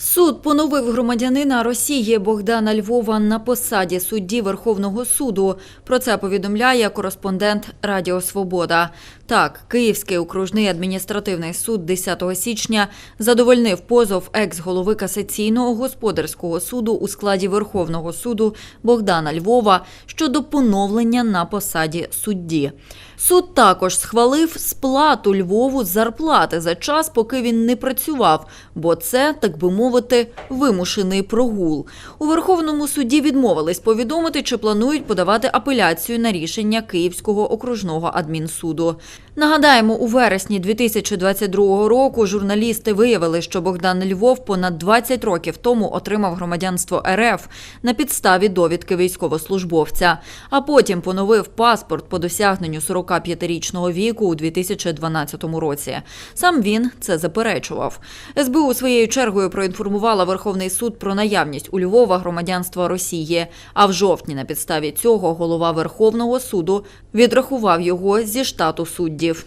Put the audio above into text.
Суд поновив громадянина Росії Богдана Львова на посаді судді Верховного суду. Про це повідомляє кореспондент Радіо Свобода. Так, Київський окружний адміністративний суд 10 січня задовольнив позов екс-голови касаційного господарського суду у складі Верховного суду Богдана Львова щодо поновлення на посаді судді. Суд також схвалив сплату Львову зарплати за час, поки він не працював, бо це, так би мовити, вимушений прогул. У Верховному суді відмовились повідомити, чи планують подавати апеляцію на рішення Київського окружного адмінсуду. Нагадаємо, у вересні 2022 року журналісти виявили, що Богдан Львов понад 20 років тому отримав громадянство РФ на підставі довідки військовослужбовця, а потім поновив паспорт по досягненню 45-річного віку у 2012 році. Сам він це заперечував. СБУ своєю чергою проінформувала Верховний суд про наявність у Львова громадянства Росії. А в жовтні на підставі цього голова Верховного суду відрахував його зі штату суддів.